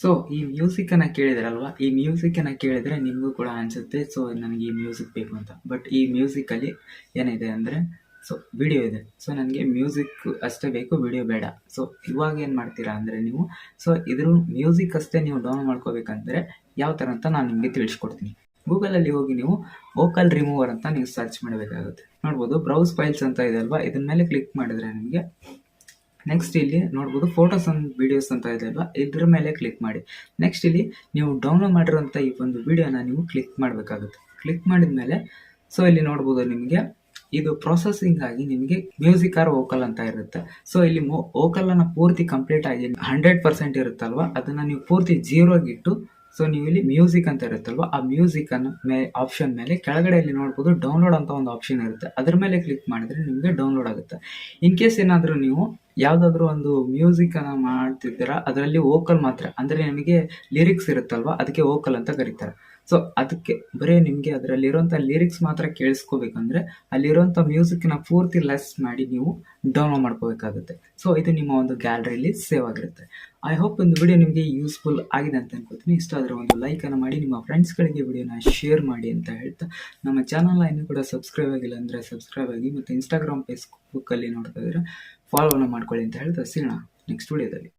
So ಈ ಮ್ಯೂಸಿಕನ್ನು ಕೇಳಿದ್ರಲ್ವಾ? ಈ ಮ್ಯೂಸಿಕನ್ನು ಕೇಳಿದರೆ ನಿಮಗೂ ಕೂಡ ಅನಿಸುತ್ತೆ. ಸೊ ನನಗೆ ಈ ಮ್ಯೂಸಿಕ್ ಬೇಕು ಅಂತ. ಬಟ್ ಈ ಮ್ಯೂಸಿಕಲ್ಲಿ ಏನಿದೆ ಅಂದರೆ ಸೊ ವಿಡಿಯೋ ಇದೆ. ಸೊ ನನಗೆ ಮ್ಯೂಸಿಕ್ ಅಷ್ಟೇ ಬೇಕು ವಿಡಿಯೋ ಬೇಡ. ಸೊ ಇವಾಗ ಏನು ಮಾಡ್ತೀರಾ ಅಂದರೆ ನೀವು ಸೊ ಇದ್ರ ಮ್ಯೂಸಿಕ್ ಅಷ್ಟೇ ನೀವು ಡೌನ್ ಮಾಡ್ಕೋಬೇಕಂದ್ರೆ ಯಾವ ಥರ ಅಂತ ನಾನು ನಿಮಗೆ ತಿಳಿಸ್ಕೊಡ್ತೀನಿ. ಗೂಗಲಲ್ಲಿ ಹೋಗಿ ನೀವು ವೋಕಲ್ ರಿಮೂವರ್ ಅಂತ ನೀವು ಸರ್ಚ್ ಮಾಡಬೇಕಾಗುತ್ತೆ. ನೋಡ್ಬೋದು ಬ್ರೌಸ್ ಫೈಲ್ಸ್ ಅಂತ ಇದೆ ಅಲ್ವಾ? ಇದ್ರ ಮೇಲೆ ಕ್ಲಿಕ್ ಮಾಡಿದ್ರೆ ನಿಮಗೆ ನೆಕ್ಸ್ಟ್ ಇಲ್ಲಿ ನೋಡ್ಬೋದು ಫೋಟೋಸ್ ಅಂಡ್ ವಿಡಿಯೋಸ್ ಅಂತ ಇದೆ ಅಲ್ವಾ? ಇದ್ರ ಮೇಲೆ ಕ್ಲಿಕ್ ಮಾಡಿ. ನೆಕ್ಸ್ಟ್ ಇಲ್ಲಿ ನೀವು ಡೌನ್ಲೋಡ್ ಮಾಡಿರೋಂಥ ಈ ಒಂದು ವಿಡಿಯೋನ ನೀವು ಕ್ಲಿಕ್ ಮಾಡಬೇಕಾಗುತ್ತೆ. ಕ್ಲಿಕ್ ಮಾಡಿದ ಮೇಲೆ ಸೊ ಇಲ್ಲಿ ನೋಡ್ಬೋದು ನಿಮಗೆ ಇದು ಪ್ರೊಸೆಸಿಂಗ್ ಆಗಿ ನಿಮಗೆ ಮ್ಯೂಸಿಕ್ ಆರ್ ವೋಕಲ್ ಅಂತ ಇರುತ್ತೆ. ಸೊ ಇಲ್ಲಿ ವೋಕಲ್ ಅನ್ನ ಪೂರ್ತಿ ಕಂಪ್ಲೀಟ್ ಆಗಿ ಹಂಡ್ರೆಡ್ ಪರ್ಸೆಂಟ್ ಇರುತ್ತಲ್ವ? ಅದನ್ನ ನೀವು ಪೂರ್ತಿ ಜೀರೋಗಿಟ್ಟು ಸೊ ನೀವು ಇಲ್ಲಿ ಮ್ಯೂಸಿಕ್ ಅಂತ ಇರುತ್ತಲ್ವ? ಆ ಮ್ಯೂಸಿಕ್ ಅನ್ನ ಮೇ ಆಪ್ಷನ್ ಮೇಲೆ ಕೆಳಗಡೆ ಇಲ್ಲಿ ನೋಡ್ಬೋದು ಡೌನ್ಲೋಡ್ ಅಂತ ಒಂದು ಆಪ್ಷನ್ ಇರುತ್ತೆ. ಅದ್ರ ಮೇಲೆ ಕ್ಲಿಕ್ ಮಾಡಿದ್ರೆ ನಿಮಗೆ ಡೌನ್ಲೋಡ್ ಆಗುತ್ತೆ. ಇನ್ ಕೇಸ್ ಏನಾದರೂ ನೀವು ಯಾವುದಾದ್ರೂ ಒಂದು ಮ್ಯೂಸಿಕ್ ಅನ್ನ ಮಾಡ್ತಿದ್ದೀರಾ, ಅದರಲ್ಲಿ ವೋಕಲ್ ಮಾತ್ರ, ಅಂದರೆ ನಿಮಗೆ ಲಿರಿಕ್ಸ್ ಇರುತ್ತಲ್ವಾ, ಅದಕ್ಕೆ ವೋಕಲ್ ಅಂತ ಕರೀತಾರೆ. ಸೊ ಅದಕ್ಕೆ ಬರೀ ನಿಮಗೆ ಅದರಲ್ಲಿರುವಂಥ ಲಿರಿಕ್ಸ್ ಮಾತ್ರ ಕೇಳಿಸ್ಕೋಬೇಕಂದ್ರೆ ಅಲ್ಲಿರುವಂಥ ಮ್ಯೂಸಿಕ್ನ ಪೂರ್ತಿ ಲೆಸ್ ಮಾಡಿ ನೀವು ಡೌನ್ಲೋಡ್ ಮಾಡ್ಕೋಬೇಕಾಗುತ್ತೆ. ಸೊ ಇದು ನಿಮ್ಮ ಒಂದು ಗ್ಯಾಲರಿಯಲ್ಲಿ ಸೇವ್ ಆಗಿರುತ್ತೆ. ಐ ಹೋಪ್ ಒಂದು ವಿಡಿಯೋ ನಿಮಗೆ ಯೂಸ್ಫುಲ್ ಆಗಿದೆ ಅಂತ ಅನ್ಕೋತೀನಿ. ಇಷ್ಟ ಆದರೆ ಒಂದು ಲೈಕನ್ನು ಮಾಡಿ, ನಿಮ್ಮ ಫ್ರೆಂಡ್ಸ್ಗಳಿಗೆ ವಿಡಿಯೋನ ಶೇರ್ ಮಾಡಿ ಅಂತ ಹೇಳ್ತಾ, ನಮ್ಮ ಚಾನಲ್ನ ಇನ್ನೂ ಕೂಡ ಸಬ್ಸ್ಕ್ರೈಬ್ ಆಗಿಲ್ಲ ಅಂದರೆ ಸಬ್ಸ್ಕ್ರೈಬ್ ಆಗಿ, ಮತ್ತು ಇನ್ಸ್ಟಾಗ್ರಾಮ್ ಫೇಸ್ಬುಕ್ಕಲ್ಲಿ ನೋಡ್ತಾ ಇದ್ರೆ ಫಾಲೋನ ಮಾಡ್ಕೊಳ್ಳಿ ಅಂತ ಹೇಳ್ತಾ ಸಿಗೋಣ ನೆಕ್ಸ್ಟ್ ವಿಡಿಯೋದಲ್ಲಿ